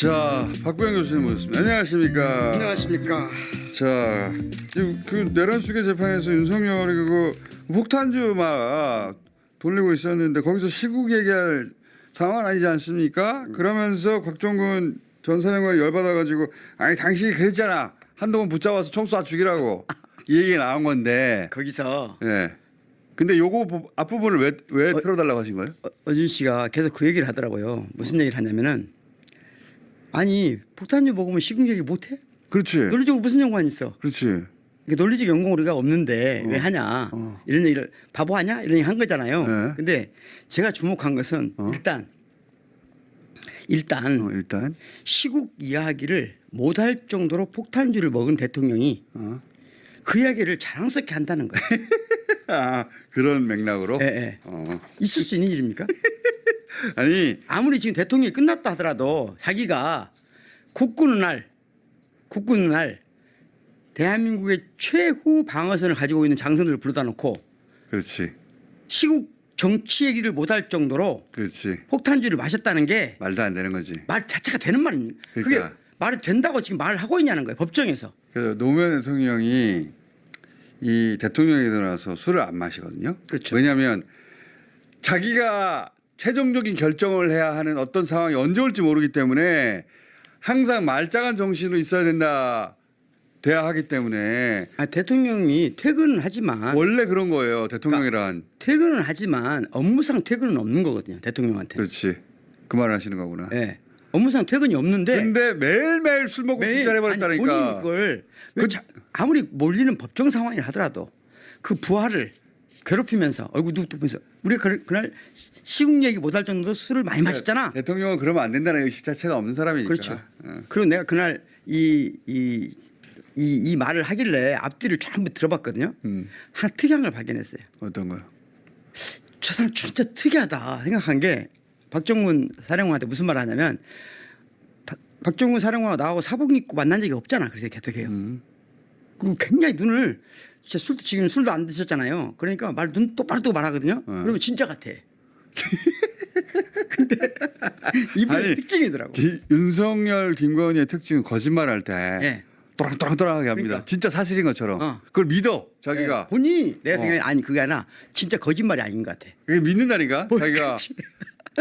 자, 박구영 교수님 모셨습니다. 안녕하십니까? 안녕하십니까. 자, 이- 그 내란수계 재판에서 윤석열이 그거 폭탄주 막 돌리고 있었는데 거기서 시국 얘기할 상황 아니지 않습니까? 그러면서 곽종근 전 사령관이 열받아가지고 아니 당신이 그랬잖아 한동훈 붙잡아서 총 쏴 죽이라고 이 얘기 나온 건데 거기서 예. 근데 요거 부- 앞부분을 왜 왜 틀어달라고 하신 거예요? 어- 어준 씨가 계속 그 얘기를 하더라고요. 무슨 얘기를 하냐면은 아니 폭탄주 먹으면 얘기 못해? 그렇지, 논리적으로 무슨 연관이 있어? 그렇지. 이게 논리적 연공 우리가 없는데 왜 하냐? 어. 이런 얘기를 바보 하냐? 이런 얘기 한 거잖아요. 네. 근데 제가 주목한 것은 어. 일단 일단 어, 일단 시국 이야기를 못할 정도로 폭탄주를 먹은 대통령이 어. 그 이야기를 자랑스럽게 한다는 거예요. 아, 그런 맥락으로. 예, 예. 어. 있을 수 있는 일입니까? 아니 아무리 지금 대통령이 끝났다 하더라도 자기가 국군의 날, 국군의 날 대한민국의 최후 방어선을 가지고 있는 장성들을 불러다 놓고 그렇지, 시국 정치 얘기를 못할 정도로 그렇지. 폭탄주를 마셨다는 게말 말도 안 되는 거지. 자체가 되는 말입니까? 그게 그러니까. 말이 된다고 지금 말을 하고 있냐는 거예요. 법정에서. 그래서 노무현 대통령이 이 대통령이 들어서 술을 안 마시거든요. 그렇죠. 왜냐하면 자기가 최종적인 결정을 해야 하는 어떤 상황이 언제 올지 모르기 때문에 항상 말짱한 정신으로 있어야 된다. 돼야 하기 때문에 아, 대통령이 퇴근은 하지만 원래 그런 거예요. 대통령이란 퇴근은 하지만 업무상 퇴근은 없는 거거든요. 대통령한테. 그렇지. 그 말을 하시는 거구나. 예. 업무상 퇴근이 없는데 근데 매일매일 술 먹고 기자를 아니, 해버렸다니까. 본인이 그걸 왜 자- 아무리 몰리는 법정 상황이 하더라도 그 부하를 괴롭히면서 얼굴 뚝뚝면서 우리가 그- 그날 시국 얘기 못할 정도로 술을 많이 마셨잖아. 대통령은 그러면 안 된다는 의식 자체가 없는 사람이니까. 그렇죠. 어. 그리고 내가 그날 이 이 이, 이 말을 하길래 앞뒤를 전부 들어봤거든요. 음. 하나 특이한 걸 발견했어요. 어떤 거요? 저 사람 진짜 특이하다 생각한 게 박정훈 사령관한테 무슨 말을 하냐면 다- 박정훈 사령관하고 나하고 사복 입고 만난 적이 없잖아. 그래서 계속해요. 음. 그 굉장히 눈을 진짜 술도 지금 술도 안 드셨잖아요. 그러니까 말 눈 똑바로 뜨고 말하거든요. 어. 그러면 진짜 같아. 근데 이분의 아니, 특징이더라고. 기- 윤석열 김건희의 특징은 거짓말할 때 예. 또랑또랑또랑하게 합니다. 그러니까. 진짜 사실인 것처럼 어. 그걸 믿어 자기가 예, 본인이 내가 어. 생각에 아니 그게 아니라 진짜 거짓말이 아닌 것 같아. 그게 믿는다니까 뭐, 자기가.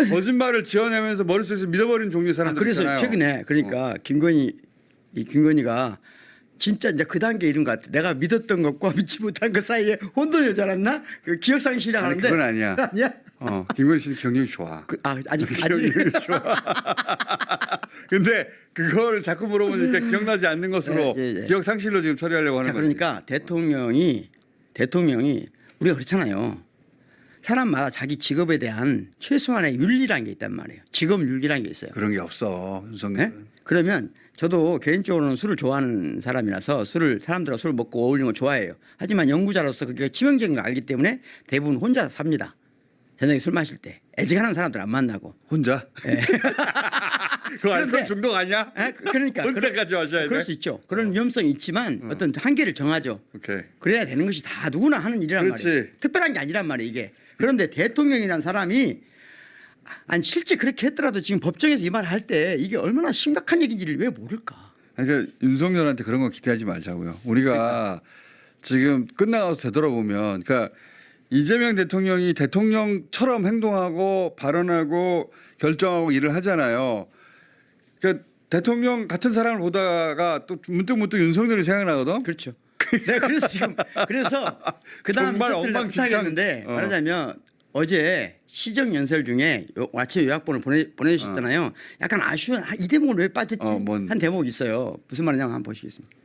거짓말을 지어내면서 머릿속에서 믿어버리는 종류의 아, 사람들 그래서 있잖아요. 최근에 그러니까 김건희 이 김건희가 진짜 이제 그 단계 이른 것 같아. 내가 믿었던 것과 믿지 못한 것 사이에 혼돈이 오지 않았나? 그 기억 상실이라 아니, 하는데 그건 아니야. 아니야? 어, 김건희 씨는 경력이 좋아. 그, 아 아직 아직 근데 그걸 자꾸 물어보니까 기억나지 않는 것으로 예, 예, 예. 기억 상실로 지금 처리하려고 하는 자 거지. 그러니까 대통령이 대통령이 우리가 그렇잖아요. 사람마다 자기 직업에 대한 최소한의 윤리라는 게 있단 말이에요. 직업 윤리라는 게 있어요. 그런 게 없어 네? 그러면 저도 개인적으로는 술을 좋아하는 사람이라서 술을 사람들하고 술 먹고 어울리는 걸 좋아해요. 하지만 연구자로서 그게 치명적인 걸 알기 때문에 대부분 혼자 삽니다. 저녁에 술 마실 때 애지간한 사람들 안 만나고. 혼자. 그거 알코올 그런데- 중독 아니야? 아, 그- 그러니까 혼자까지 마셔야 돼. 그럴 수 있죠. 그런 위험성이 있지만 어 떤 한계를 정하죠. 오케이. 그래야 되는 것이 다 누구나 하는 일이란 그렇지. 말이에요. 특별한 게 아니란 말이에요 이게. 그런데 대통령이라는 사람이 아니 실제 그렇게 했더라도 지금 법정에서 이 말을 할 때 이게 얼마나 심각한 얘기인지를 왜 모를까? 그러니까 윤석열한테 그런 거 기대하지 말자고요. 우리가 지금 끝나가서 되돌아보면, 그러니까 이재명 대통령이 대통령처럼 행동하고 발언하고 결정하고 일을 하잖아요. 그러니까 대통령 같은 사람을 보다가 또 문득 문득 윤석열이 생각나거든. 그렇죠. 내가 그래서 지금 그래서 그 다음 정말 엉망진창. 했는데 어. 말하자면 어제 시정 연설 중에 요, 아침에 요약본을 보내 보내주셨잖아요. 약간 아쉬운 아, 이 대목은 왜 빠졌지? 어, 뭔- 한 대목이 있어요. 무슨 말이냐 한번 보시겠습니다.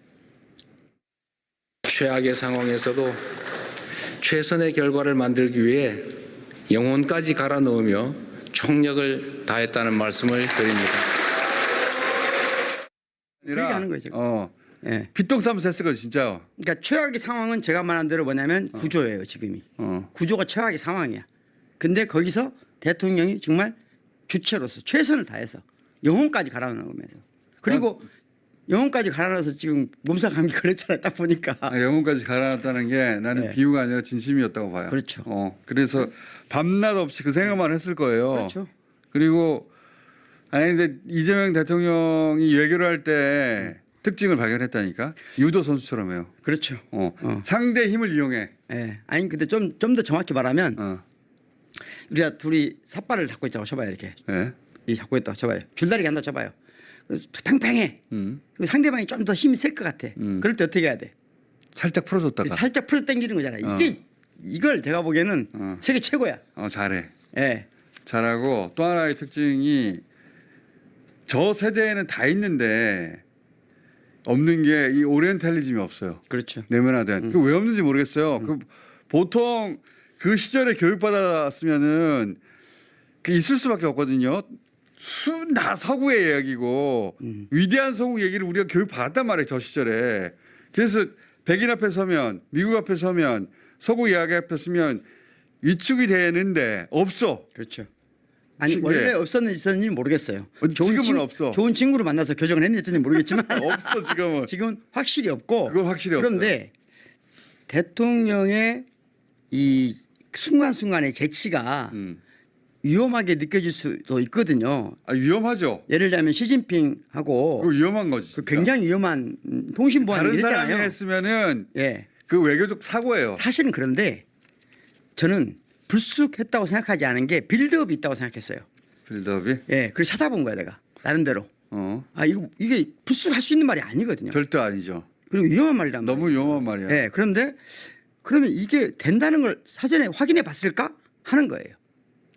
최악의 상황에서도 최선의 결과를 만들기 위해 영혼까지 갈아 넣으며 총력을 다했다는 말씀을 드립니다. 아니라, 얘기하는 거예요, 지금. 어. 예. 빗동싸면서 했을 거 진짜. 그러니까 최악의 상황은 제가 말한 대로 뭐냐면 구조예요 지금이. 어. 구조가 최악의 상황이야. 근데 거기서 대통령이 정말 주체로서 최선을 다해서 영혼까지 갈아넣으면서 그리고 영혼까지 갈아넣어서 지금 몸살 감기 걸렸잖아요. 딱 보니까. 아, 영혼까지 갈아놨다는 게 나는 네. 비유가 아니라 진심이었다고 봐요. 그렇죠. 어, 그래서 밤낮 없이 그 생각만 했을 거예요. 그렇죠. 그리고 아니 근데 이재명 대통령이 외교를 할 때 특징을 발견했다니까 유도 선수처럼해요. 그렇죠. 어. 어. 상대 힘을 이용해. 예. 아니 근데 좀 좀 더 정확히 말하면 어. 우리가 둘이 삿발을 잡고 있다고 쳐봐요 이렇게 예. 이 잡고 있다고 쳐봐요 줄다리기 한다고 쳐봐요 그래서 팽팽해 음. 그리고 상대방이 좀 더 힘이 셀 것 같아 음. 그럴 때 어떻게 해야 돼 살짝 풀어줬다가. 살짝 풀어 당기는 거잖아 어. 이게 이걸 제가 보기에는 어. 세계 최고야 어 잘해. 예 잘하고 또 하나의 특징이 저 세대에는 다 있는데 없는 게 이 오리엔탈리즘이 없어요. 그렇죠 내면화된. 그 왜 없는지 모르겠어요. 그 보통 그 시절에 교육받았으면은 그 있을 수밖에 없거든요. 순다 서구의 이야기고 위대한 서구 얘기를 우리가 교육 받았단 말이에요. 저 시절에. 그래서 백인 앞에 서면 미국 앞에 서면 서구 이야기 앞에 서면 위축이 되는데 없어. 그렇죠 아니 신기해. 원래 없었는지 있었는지 모르겠어요 어, 지금은 친- 없어. 좋은 친구를 만나서 교정을 했는지 모르겠지만 없어 지금은. 지금은 확실히 없고 그건 확실히 그런데 대통령의 이 순간순간의 재치가 음. 위험하게 느껴질 수도 있거든요. 아 위험하죠. 예를 들면 시진핑하고 그거 위험한 거지. 그 진짜. 굉장히 위험한 통신보안 다른 얘기 사람이 했잖아요. 했으면은 예, 그 외교적 사고예요. 사실은 그런데 저는 불쑥했다고 생각하지 않은 게 빌드업이 있다고 생각했어요. 빌드업이. 예, 그래서 찾아본 거야 내가 나름대로. 어. 아 이거 이게 불쑥 할 수 있는 말이 아니거든요. 절대 아니죠. 그리고 위험한 말이란 너무 위험한 말이야. 예, 그런데 그러면 이게 된다는 걸 사전에 확인해 봤을까 하는 거예요.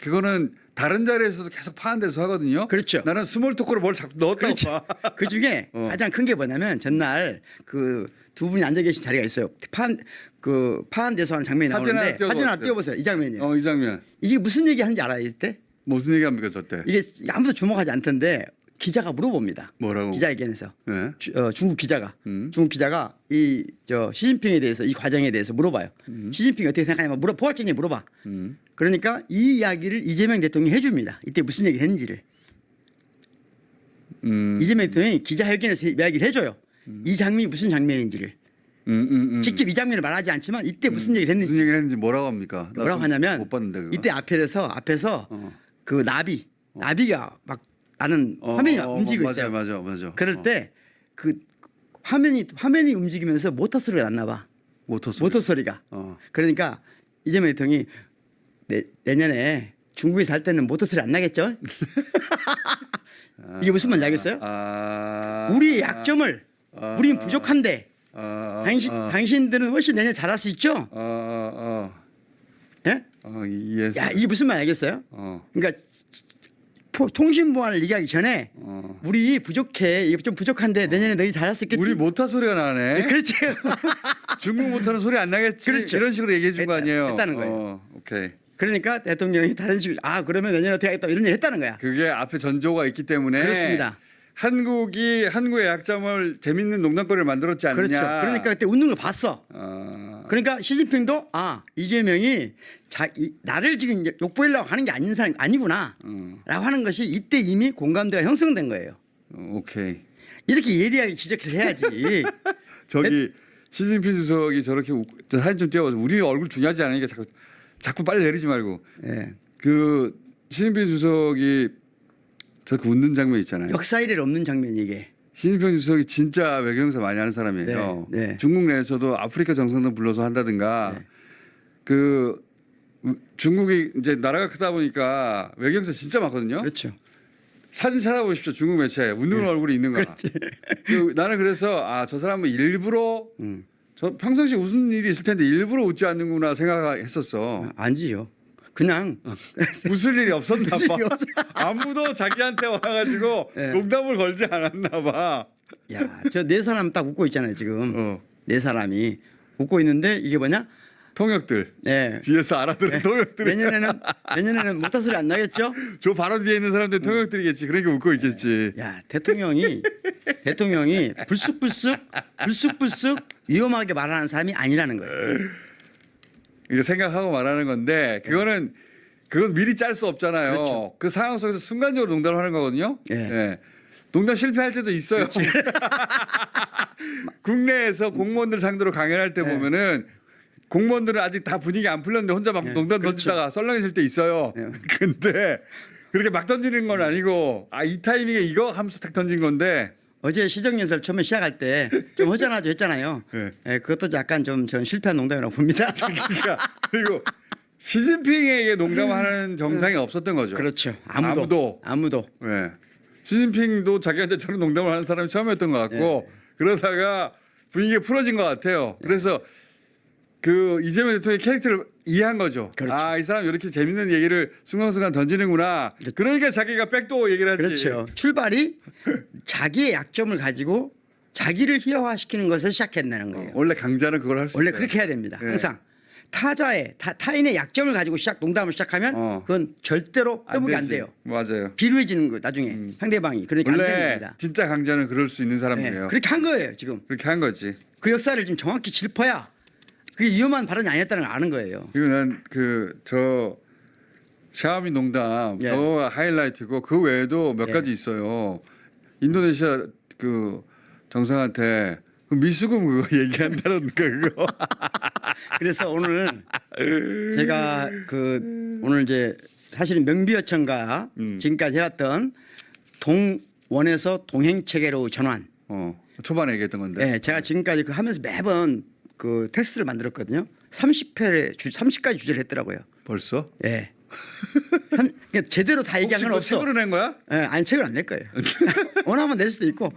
그거는 다른 자리에서도 계속 파는 데서 하거든요. 그렇죠. 나는 스몰 토크로 뭘 자꾸 넣었다고 봐. 그 중에 어. 가장 큰 게 뭐냐면 전날 그 두 분이 앉아 계신 자리가 있어요. 파한 그 파한 데서 하는 장면이 사진 하나 나오는데 띄워서 사진 하나? 띄워보세요. 이 장면이요. 어, 이 장면. 이게 무슨 얘기 하는지 알아요 이때? 무슨 얘기합니까, 저 때? 이게 아무도 주목하지 않던데 기자가 물어봅니다. 뭐라고? 기자회견에서 네. 주- 어, 중국 기자가 음. 중국 기자가 이 저 시진핑에 대해서 이 과정에 대해서 물어봐요. 시진핑이 어떻게 생각하냐면 물어 포괄적인 물어봐. 음. 그러니까 이 이야기를 이재명 대통령이 해줍니다. 이때 무슨 얘기를 했는지를 음. 이재명 대통령이 기자회견에서 이야기를 해줘요. 이 장면이 무슨 장면인지를 음, 음, 음. 직접 이 장면을 말하지 않지만 이때 무슨 얘기를 했는지 무슨 얘기를 했는지 뭐라고 합니까? 나 뭐라고 좀 하냐면 못 봤는데 그거. 이때 앞에서 앞에서 어. 그 나비 나비가 막 나는 어, 화면이 어, 움직이고 맞아, 있어요. 맞아, 맞아. 그럴 어. 때 그 화면이 화면이 움직이면서 모터 소리가 났나 봐. 모터 소리. 모터 소리가. 어. 그러니까 이재명 대통령이 내, 내년에 중국에 살 때는 모터 소리 안 나겠죠? 이게 무슨 말인지 알겠어요? 아. 우리의 약점을 아. 우린 부족한데 아, 아, 당신 아, 당신들은 훨씬 내년 잘할 수 있죠? 아, 아, 예? 아, 어, 이해했어. 야 이게 무슨 말 알겠어요? 어. 그러니까 포- 통신보안을 얘기하기 전에 어. 우리 부족해 이게 좀 부족한데 내년에 너희 잘할 수 있겠지? 우리 모터 소리가 나네. 그렇지. 중국 모터는 소리 안 나겠지. 그렇죠. 이런 식으로 얘기해 준 거 했다- 아니에요. 했다는 거예요. 어, 오케이. 그러니까 대통령이 다른 식으로 아 그러면 내년에 어떻게 하겠다 이런 얘기 했다는 거야. 그게 앞에 전조가 있기 때문에 그렇습니다. 한국이 한국의 약점을 재밌는 농담거리를 만들었지 않느냐. 그렇죠. 그러니까 그때 웃는 걸 봤어. 어, 그러니까 시진핑도 아 이재명이 자 이, 나를 지금 욕보이려고 하는 게 아닌 사람 아니구나라고 음. 하는 것이 이때 이미 공감대가 형성된 거예요. 어, 오케이. 이렇게 예리하게 지적을 해야지. 저기 시진핑 주석이 저렇게 웃, 저 사진 좀 띄워서 우리 얼굴 중요하지 않으니까 자꾸 자꾸 빨리 내리지 말고 예. 그 시진핑 주석이 저렇게 웃는 장면 있잖아요. 역사 이래 없는 장면 이게. 시진핑 주석이 진짜 외교 행사 많이 하는 사람이에요. 네, 네. 중국 내에서도 아프리카 정상도 불러서 한다든가 네. 그 우- 중국이 이제 나라가 크다 보니까 외교 행사 진짜 많거든요. 그렇죠. 사진 찾아보십시오. 중국 매체에 웃는 얼굴이 있는가. 그렇지. 그 나는 그래서 아 저 사람은 일부러 음. 저 평상시 웃은 일이 있을 텐데 일부러 웃지 않는구나 생각했었어. 아니지요. 그냥 웃을 일이 없었나 웃을 봐. 일이 없어. 아무도 자기한테 와가지고 네. 농담을 걸지 않았나 봐. 야 저 네 사람 딱 웃고 있잖아요 지금. 어. 네 사람이 웃고 있는데 이게 뭐냐? 통역들 네. 뒤에서 알아들은 통역들. 내년에는 내년에는 모터 소리 안 나겠죠? 저 바로 뒤에 있는 사람들 통역들이겠지. 그러니까 웃고 있겠지. 야 대통령이 대통령이 불쑥불쑥 불쑥불쑥 위험하게 말하는 사람이 아니라는 거예요. 이거 생각하고 말하는 건데 그거는 그건 미리 짤 수 없잖아요. 그렇죠. 그 상황 속에서 순간적으로 농담을 하는 거거든요. 예. 예. 농담 실패할 때도 있어요. 국내에서 공무원들 상대로 강연할 때 예. 보면은 공무원들은 아직 다 분위기 안 풀렸는데 혼자 막 예, 농담 그렇죠. 던지다가 썰렁해질 때 있어요. 예. 근데 그렇게 막 던지는 건 아니고 아 이 타이밍에 이거 하면서 탁 던진 건데 어제 시정연설 처음에 시작할 때 좀 허전하죠 했잖아요. 네. 예, 그것도 약간 좀 전 실패한 농담이라고 봅니다. 그러니까 그리고 시진핑에게 농담하는 정상이 없었던 거죠. 그렇죠. 아무도 아무도. 아무도. 예. 시진핑도 자기한테 저런 농담을 하는 사람이 처음이었던 것 같고 네. 그러다가 분위기가 풀어진 것 같아요. 그래서 그 이재명 대통령의 캐릭터를 이해한 거죠. 그렇죠. 아 이 사람 이렇게 재밌는 얘기를 순간순간 던지는구나. 그러니까 자기가 백도 얘기를 하지. 그렇죠. 출발이 자기의 약점을 가지고 자기를 희화화시키는 것을 시작했다는 거예요. 원래 강자는 그걸 할수 원래 있어요. 그렇게 해야 됩니다. 네. 항상 타자의 타, 타인의 약점을 가지고 시작 농담을 시작하면 어. 그건 절대로 회복이 안 되지. 돼요. 맞아요. 비루해지는 거 나중에 상대방이 그러니까 안 되는 겁니다. 진짜 강자는 그럴 수 있는 네, 사람이에요. 그렇게 한 거예요 지금. 그렇게 한 거지. 그 역사를 좀 정확히 짚어야 그게 위험한 발언이 아니었다는 걸 아는 거예요. 그리고 난그저 샤오미 농담 예. 저 하이라이트고 그 외에도 몇 예. 가지 있어요. 인도네시아 그 정상한테 그 미수금 그거 얘기한다는 거 그거. 그래서 오늘 제가 그 오늘 이제 사실은 명비어천가 음. 지금까지 해왔던 동원에서 동행 체계로 전환. 어 초반에 얘기했던 건데. 네, 제가 지금까지 그 하면서 매번 그 텍스트를 만들었거든요. 30회 주 30가지 주제를 했더라고요. 벌써? 예. 삼- 그러니까 제대로 다 얘기한 혹시 건 그거 없어. 책으로 낸 거야? 예, 아니 책을 안 낼 거예요. 원하면 낼 수도 있고.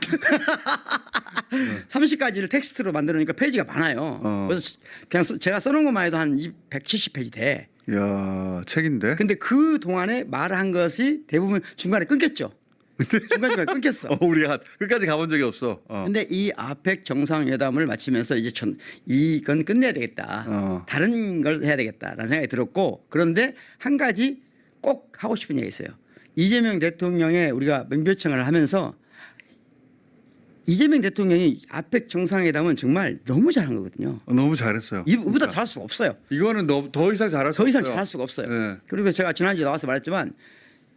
30가지를 텍스트로 만들으니까 페이지가 많아요. 어. 그래서 그냥 써- 제가 써놓은 것만 해도 한 170페이지 돼. 야 책인데. 근데 그 동안에 말한 것이 대부분 중간에 끊겼죠. 중간중간에 끊겼어. 어 우리가 끝까지 가본 적이 없어. 어. 근데 이 아펙 정상회담을 마치면서 이제 전 이건 끝내야 되겠다. 어. 다른 걸 해야 되겠다라는 생각이 들었고 그런데 한 가지 꼭 하고 싶은 얘기 있어요. 이재명 대통령의 우리가 명배청을 하면서 이재명 대통령이 아펙 정상회담은 정말 너무 잘한 거거든요. 어, 너무 잘했어요. 이보다 잘할 수가 없어요. 이거는 너, 더 이상 잘할 수 더 이상 없어요. 잘할 수가 없어요. 네. 그리고 제가 지난주에 나와서 말했지만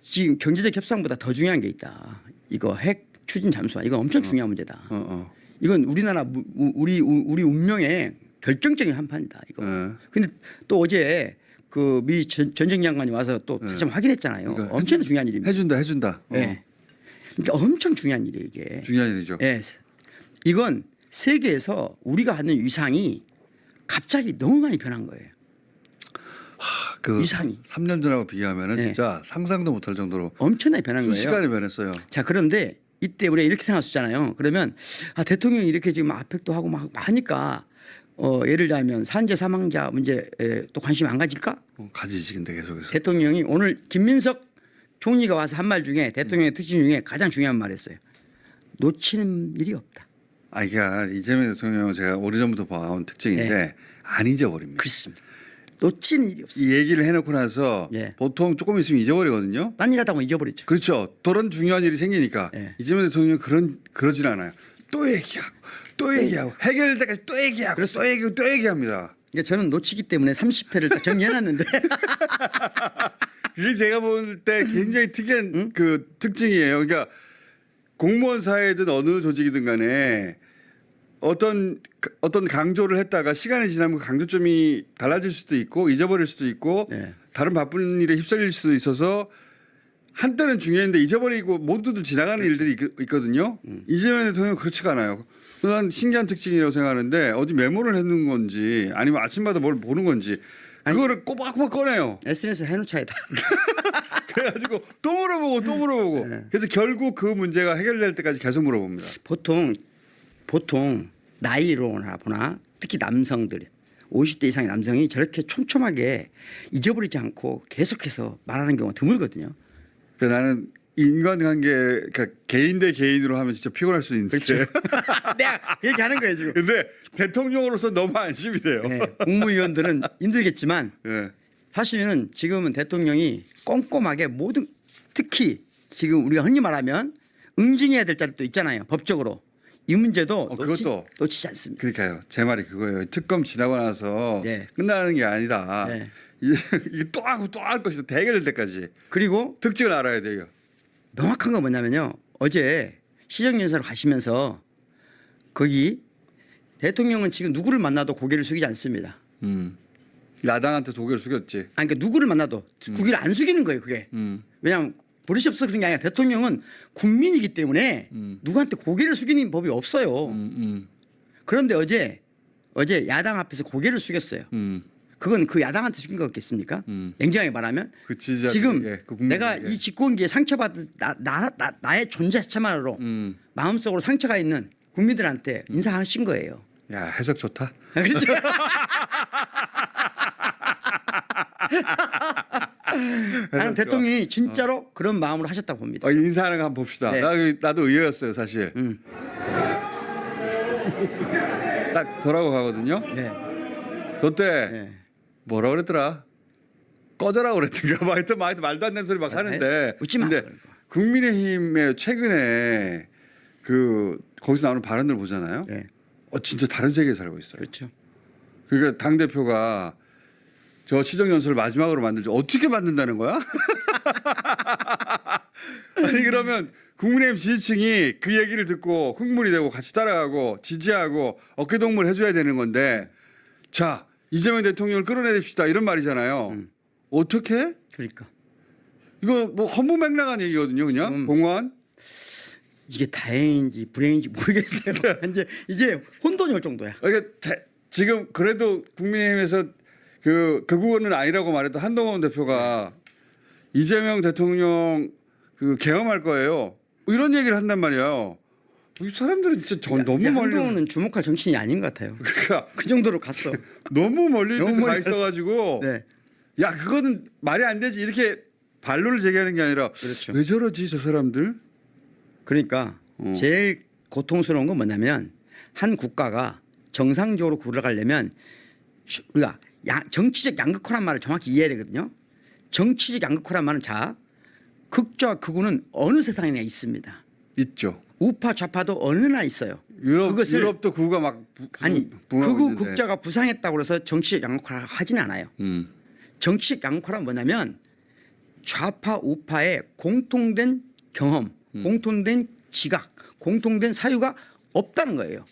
지금 경제적 협상보다 더 중요한 게 있다. 이거 핵 추진 잠수화 이건 엄청 중요한 문제다. 어 어. 이건 우리나라 무- 우- 우리 우- 우리 운명의 결정적인 한 판이다. 이거. 네. 근데 또 어제 그 미 전쟁 장관이 와서 또 다시 한번 확인했잖아요. 그러니까 엄청 중요한 일입니다. 해준다 해준다. 어. 예. 그러니까 엄청 중요한 일이에요 이게. 중요한 일이죠. 예. 이건 세계에서 우리가 하는 위상이 갑자기 너무 많이 변한 거예요. 그 위상이. 3년 전하고 비교하면은 네. 진짜 상상도 못할 정도로 엄청나게 변한 거예요. 순식간에 변했어요. 자 그런데 이때 우리가 이렇게 있잖아요. 그러면 아, 대통령이 이렇게 지금 아펙도 하고 막 하니까 어, 예를 들면 산재 사망자 문제에 또 관심 안 가질까? 어, 가지지 근데 계속해서. 대통령이 오늘 김민석 총리가 와서 한 말 중에 대통령의 특징 중에 가장 중요한 말이었어요. 놓치는 일이 없다. 아 이게 이재명 대통령 제가 오래전부터 봐온 특징인데 안 잊어버립니다. 그렇습니다. 놓치는 일이 없어. 이 얘기를 해놓고 나서 예. 보통 조금 있으면 잊어버리거든요. 딴일 하다가 잊어버리죠. 그렇죠. 그런 중요한 일이 생기니까 예. 이재명 대통령 그런 그러진 않아요. 또 얘기하고 또 얘기하고 해결될 때까지 또 얘기하고 또 얘기하고 또 얘기합니다. 그러니까 저는 놓치기 때문에 30회를 딱 정리해놨는데 그게 제가 볼 때 굉장히 특이한 그 특징이에요. 그러니까 공무원 사회든 어느 조직이든 간에 어떤 어떤 강조를 했다가 시간이 지나면 그 강조점이 달라질 수도 있고 잊어버릴 수도 있고 네. 다른 바쁜 일에 휩쓸릴 수도 있어서 한때는 중요했는데 잊어버리고 모두들 지나가는 일들이 있- 있거든요. 이재명 대통령은 그렇지가 않아요. 난 신기한 특징이라고 생각하는데 어디 메모를 해놓은 건지 아니면 아침마다 뭘 보는 건지 그거를 꼬박꼬박 꺼내요. SNS 해놓자이다. 그래가지고 또 물어보고 또 물어보고 네. 그래서 결국 그 문제가 해결될 때까지 계속 물어봅니다. 보통 보통 나이로나 보나 특히 남성들 50대 이상의 남성이 저렇게 촘촘하게 잊어버리지 않고 계속해서 말하는 경우가 드물거든요. 그래서 나는 인간관계 그러니까 개인 대 개인으로 하면 진짜 피곤할 수 있는데 그렇죠. 내가 얘기하는 거예요 지금. 근데 대통령으로서 너무 안심이 돼요. 네, 국무위원들은 힘들겠지만 예. 사실은 지금은 대통령이 꼼꼼하게 모든 특히 지금 우리가 흔히 말하면 응징해야 될 자리도 있잖아요 법적으로 이 문제도 어, 놓치, 그것도. 놓치지 않습니다. 그러니까요. 제 말이 그거예요. 특검 지나고 나서 네. 끝나는 게 아니다. 네. 이- 이게 또 하고 또 할 것이다. 대결될 때까지 그리고 특징을 알아야 돼요. 명확한 건 뭐냐면요. 어제 시정연설 가시면서 거기 대통령은 지금 누구를 만나도 고개를 숙이지 않습니다. 음. 야당한테 독일 숙였지. 아니 그러니까 누구를 만나도 고개를 안 숙이는 거예요. 그게 음. 왜냐하면 버릇이 없어 그런 게 아니라 대통령은 국민이기 때문에 누구한테 고개를 숙이는 법이 없어요. 음, 음, 그런데 어제 어제 야당 앞에서 고개를 숙였어요. 음. 그건 그 야당한테 숙인 거 같겠습니까? 음. 냉정하게 말하면 그 지금 그 국민들에게. 내가 이 집권기에 상처받은 나, 나, 나, 나 의 존재 자체만으로 음. 마음속으로 상처가 있는 국민들한테 인사하신 거예요. 야 해석 좋다. 그렇죠? 나는 대통령이 진짜로 그런 마음으로 하셨다고 봅니다. 어, 인사하는 거 한번 봅시다. 네. 나, 나도 의외였어요 사실. 음. 딱 돌아고 가거든요. 네. 저때 네. 뭐라 그랬더라? 꺼져라 그랬던가. 뭐 하여튼, 뭐 하여튼 말도 안 되는 소리 막 하는데. 네. 웃지 마. 근데 국민의힘의 최근에 그 거기서 나오는 발언들 보잖아요. 네. 어 진짜 다른 세계에 살고 있어요. 그렇죠. 그러니까 당 대표가 저 시정 연설을 마지막으로 만들지 어떻게 만든다는 거야? 아니 그러면 국민의힘 지지층이 그 얘기를 듣고 흥분이 되고 같이 따라가고 지지하고 어깨동무를 해줘야 되는 건데 자 이재명 대통령을 끌어내립시다 이런 말이잖아요. 어떻게? 그러니까 이거 뭐 허무맹랑한 얘기거든요, 그냥 음. 공무원. 이게 다행인지 불행인지 모르겠어요. 이제 이제 혼돈이 올 정도야. 그러니까 자- 지금 그래도 국민의힘에서 그 극우는 아니라고 말했던 한동훈 대표가 이재명 대통령 그 계엄할 거예요. 이런 얘기를 한단 말이에요. 이 사람들은 진짜 저, 너무 멀리 한동훈은 주목할 정치인이 아닌 것 같아요. 그러니까 그 정도로 갔어. 너무 멀리 너무 가 멀리 있어가지고 네. 야 그거는 말이 안 되지 이렇게 반론을 제기하는 게 아니라 그렇죠. 왜 저러지 저 사람들? 그러니까 어. 제일 고통스러운 건 뭐냐면 한 국가가 정상적으로 굴러가려면 슈- 우리가 야- 정치적 양극화란 말을 정확히 이해해야 되거든요. 정치적 양극화란 말은 자 극좌 극우는 어느 세상에나 있습니다. 있죠. 우파 좌파도 어느 나 있어요. 유럽 유럽도 구가 막 부, 아니 극우 있는데. 극좌가 부상했다고 해서 정치적 양극화를 하진 않아요. 음. 정치적 양극화란 뭐냐면 좌파 우파의 공통된 경험, 음. 공통된 지각, 공통된 사유가 없다는 거예요.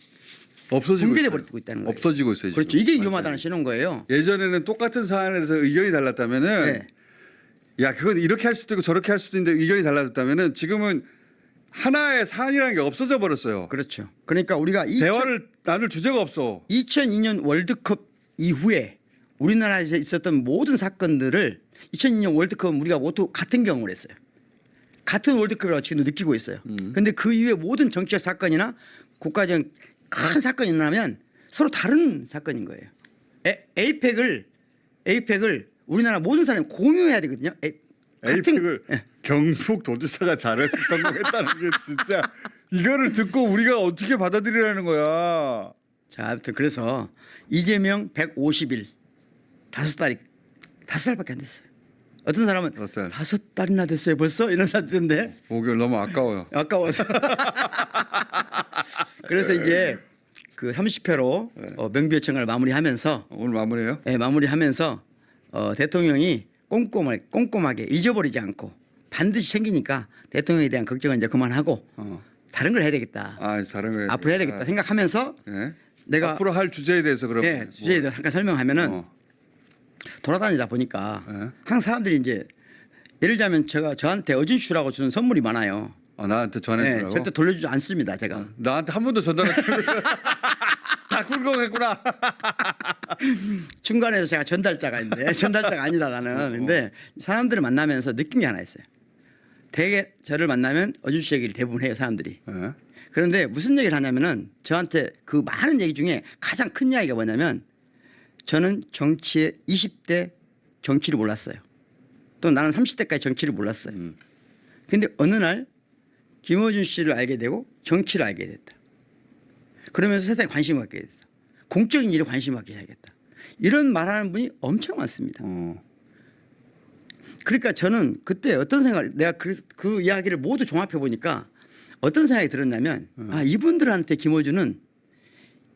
없어지고 있어요. 버리고 있다는 거예요. 없어지고 있어요. 그렇죠. 지금. 이게 위험하다는 신호인 거예요. 예전에는 똑같은 사안에 대해서 의견이 달랐다면은 네. 야 그건 이렇게 할 수도 있고 저렇게 할 수도 있는데 의견이 달라졌다면은 지금은 하나의 사안이라는 게 없어져 버렸어요. 그렇죠. 그러니까 우리가 이 대화를 나눌 주제가 없어. 2002년 월드컵 이후에 우리나라에서 있었던 모든 사건들을 2002년 월드컵은 우리가 모두 같은 경험을 했어요. 같은 월드컵이라고 지금도 느끼고 있어요. 그런데 그 이후에 모든 정치적 사건이나 국가적 큰 사건이 일어나면 서로 다른 사건인 거예요. 에, 에이펙을 에이펙을 우리나라 모든 사람이 공유해야 되거든요. 에, 같은- 에이펙을 예. 경북 도지사가 잘해서 성공했다는 게 진짜 이거를 듣고 우리가 어떻게 받아들이라는 거야. 자, 아무튼 그래서 이재명 150일 다섯 달이 다섯 달밖에 안 됐어요. 어떤 사람은 다섯 살. 다섯 달이나 됐어요 벌써 이런 사람들인데 5개월 너무 아까워요. 아까워서. 그래서 이제 그 30회로 어, 명비요청을 마무리하면서 오늘 마무리해요. 예, 마무리하면서 어, 대통령이 꼼꼼하게 꼼꼼하게 잊어버리지 않고 반드시 챙기니까 대통령에 대한 걱정은 이제 그만하고 어. 다른 걸 해야 되겠다. 아 다른 거 앞으로 해야 되겠다 생각하면서 네. 내가 앞으로 할 주제에 대해서 그러면 예, 주제에 대해서 잠깐 설명하면은 어. 돌아다니다 보니까 네. 항상 사람들이 이제 예를 들자면 제가 저한테 어진슈라고 주는 선물이 많아요. 어, 나한테 네, 전해주라고. 절대 돌려주지 않습니다. 제가 나한테 한 번도 없어요. 다 굴곡했구나. 중간에서 제가 전달자가 있는데 전달자가 아니다 나는. 근데 사람들을 만나면서 느낀 게 하나 있어요. 대개 저를 만나면 어진슈 얘기를 대부분 해요 사람들이. 네. 그런데 무슨 얘기를 하냐면은 저한테 그 많은 얘기 중에 가장 큰 이야기가 뭐냐면 저는 정치의 20대 정치를 몰랐어요. 또 나는 30대까지 정치를 몰랐어요. 음. 근데 어느 날 김어준 씨를 알게 되고 정치를 알게 됐다. 그러면서 세상에 관심을 갖게 됐어. 공적인 일에 관심을 갖기 시작했다. 이런 말하는 분이 엄청 많습니다. 어. 그러니까 저는 그때 어떤 생각 내가 그, 그 이야기를 모두 종합해 보니까 어떤 생각이 들었냐면 아 이분들한테 김어준은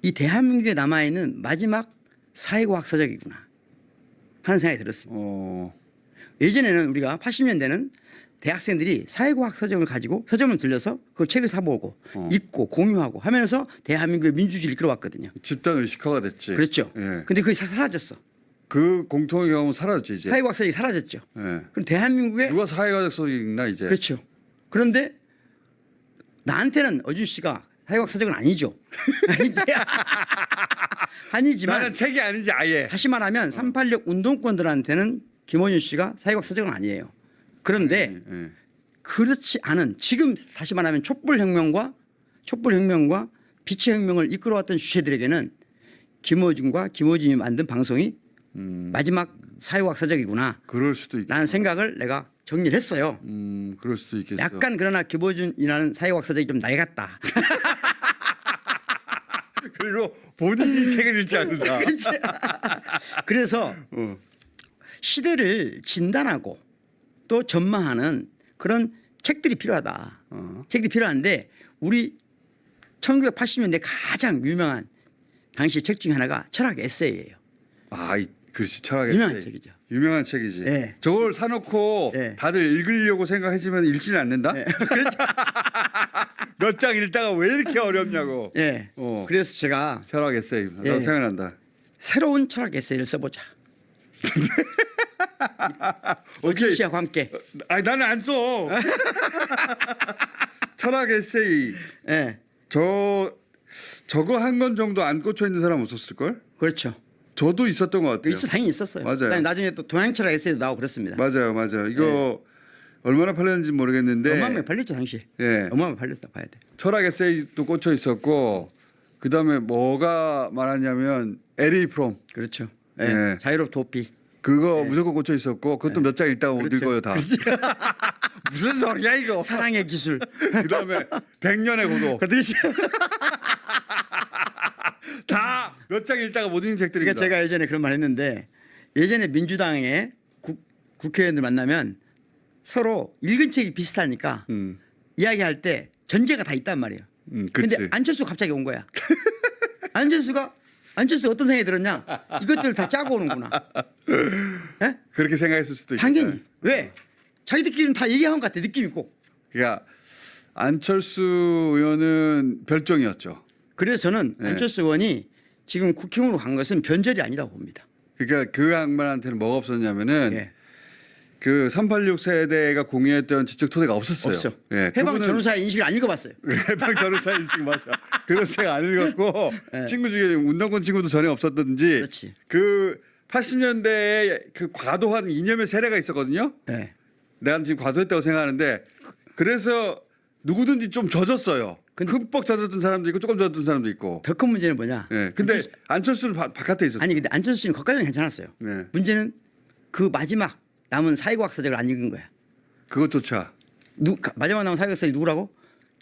이 대한민국에 남아 있는 마지막 사회과학서적이구나 하는 생각이 들었습니다. 어. 예전에는 우리가 80년대는 대학생들이 사회과학 서점을 가지고 서점을 들려서 그 책을 사보고 어. 읽고 공유하고 하면서 대한민국의 민주주의를 이끌어왔거든요. 집단 의식화가 됐지. 그렇죠. 예. 근데 그게 사- 사라졌어. 그 공통의 경험은 사라졌죠 이제. 사회과학 서적이 사라졌죠. 예. 그럼 대한민국에 누가 사회과학 서적 읽나 이제. 그렇죠. 그런데 나한테는 어준 씨가 사회과학 서적은 아니죠. 아니지. 아니지만 나는 책이 아니지 아예. 다시 말하면 386 운동권들한테는 김어준 씨가 사회과학 서적은 아니에요. 그런데 예. 그렇지 않은 지금 다시 말하면 촛불 혁명과 촛불 혁명과 빛의 혁명을 이끌어왔던 주체들에게는 김어준과 김어준이 만든 방송이 음, 마지막 사회과학 서적이구나 그럴 수도 있. 라는 생각을 내가 정리를 했어요. 음, 그럴 수도 있겠죠. 약간 그러나 김어준이라는 사회과학 서적이 좀 낡았다. 그리고 본인이 책을 읽지 않는다. 그렇지. 그래서 어. 시대를 진단하고 또 전망하는 그런 책들이 필요하다. 어. 책들이 필요한데 우리 1980년대 가장 유명한 당시 책 중에 하나가 철학 에세이예요. 아, 이 글씨 철학의 유명한 책. 책이죠. 유명한 책이지. 네. 저걸 사놓고 네. 다들 읽으려고 생각했지만 읽지는 않는다. 그렇죠. 몇 장 읽다가 왜 이렇게 어렵냐고. 예. 어. 그래서 제가 철학 에세이. 나도 예. 생각난다. 새로운 철학 에세이를 써보자. 오케이. 씨하고 함께. 아니 나는 안 써. 철학 에세이. 예. 저 저거 한 건 정도 안 꽂혀 있는 사람 없었을 걸? 그렇죠. 저도 있었던 것 같아요. 있어 당연히 있었어요. 맞아요. 나중에 또 동양 철학 에세이도 나오고 그렇습니다. 맞아요, 맞아요. 이거 얼마나 팔렸는지 모르겠는데 어마어마하게 팔렸죠 당시. 예. 어마어마하게 팔렸다 봐야 돼. 철학 에세이도 꽂혀 있었고 그 다음에 뭐가 많았냐면 에리 프롬 그렇죠. 예. 예. 자유롭 도피. 그거 무조건 꽂혀 있었고 그것도 몇 장 읽다가 못 네. 그렇죠. 읽어요 다. 무슨 소리야 이거? 사랑의 기술. 그 다음에 백년의 고독 그렇죠. 다 몇 장 읽다가 못 읽는 책들입니다. 그러니까 제가 예전에 그런 말 했는데 예전에 민주당의 국, 국회의원들 만나면 서로 읽은 책이 비슷하니까 음, 이야기할 때 전제가 다 있단 말이에요. 음, 그치. 근데 안철수 갑자기 온 거야. 안철수가 안철수 어떤 생각이 들었냐? 이것들을 다 짜고 오는구나. 예? 그렇게 생각했을 수도 있겠다. 당연히. 왜? 자기들끼리는 다 얘기한 것 같아. 느낌 있고. 그러니까 안철수 의원은 별종이었죠. 그래서 저는 네. 안철수 의원이 지금 국힘으로 간 것은 변절이 아니라고 봅니다. 그러니까 그 양반한테는 뭐가 없었냐면은 예. 그 386 세대가 공유했던 지적 토대가 없었어요. 없어. 예, 해방 그분은 전후사의 인식을 안 읽어봤어요. 해방 전후사 인식 맞아. 그런 책 안 읽었고 예. 친구 중에 운동권 친구도 전혀 없었던지 그렇지. 그 80년대에 그 과도한 이념의 세례가 있었거든요. 네. 내가 지금 과도했다고 생각하는데 그래서 누구든지 좀 젖었어요. 근데- 흠뻑 젖었던 사람도 있고 조금 젖었던 사람도 있고. 더 큰 문제는 뭐냐? 예. 근데 안철수는 바, 바깥에 있었어요. 아니 근데 안철수 씨는 거기까지는 괜찮았어요. 네. 문제는 그 마지막 남은 사회과학 서적을 안 읽은 거야. 그것조차 누 가- 마지막 남은 사회과학 서적 누구라고?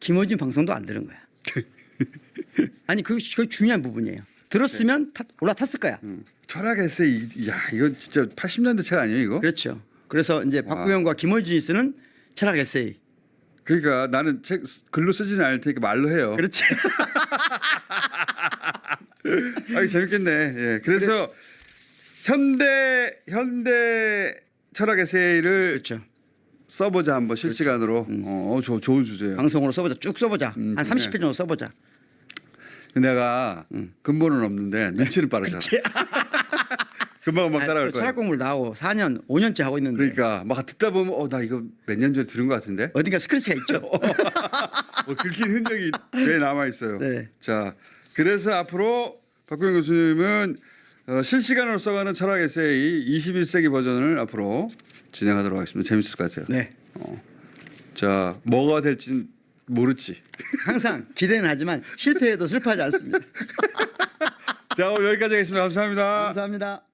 김어준 방송도 안 들은 거야. 아니 그 그게 중요한 부분이에요. 들었으면 타- 올라탔을 거야. 음. 철학 에세이 야 이거 진짜 80년대 책 아니에요 이거? 그렇죠. 그래서 이제 박구영과 김어준이 쓰는 철학 에세이. 그러니까 나는 책 글로 쓰지는 않을 테니까 말로 해요. 그렇지. 아 재밌겠네. 예. 그래서 현대 현대 철학 에세이를 그렇죠. 써보자 한번 실시간으로. 어, 어, 조, 좋은 주제예요. 방송으로 써보자. 쭉 써보자. 음, 한 30회 정도 써보자. 내가 근본은 없는데 눈치는 빠르잖아. 금방 금방 따라갈 아, 거야. 철학 공부를 나하고 4년, 5년째 하고 있는데 그러니까 막 듣다 보면 어 나 이거 몇 년 전에 들은 것 같은데. 어딘가 스크래치가 있죠. 뭐 긁힌 흔적이 꽤 남아 있어요. 네. 자, 그래서 앞으로 박구영 교수님은 어, 실시간으로 써가는 철학 에세이 21세기 버전을 앞으로 진행하도록 하겠습니다. 재밌을 것 같아요. 네. 자, 뭐가 될지 모르지. 항상 기대는 하지만 실패해도 슬퍼하지 않습니다. 자, 오늘 여기까지 하겠습니다. 감사합니다. 감사합니다.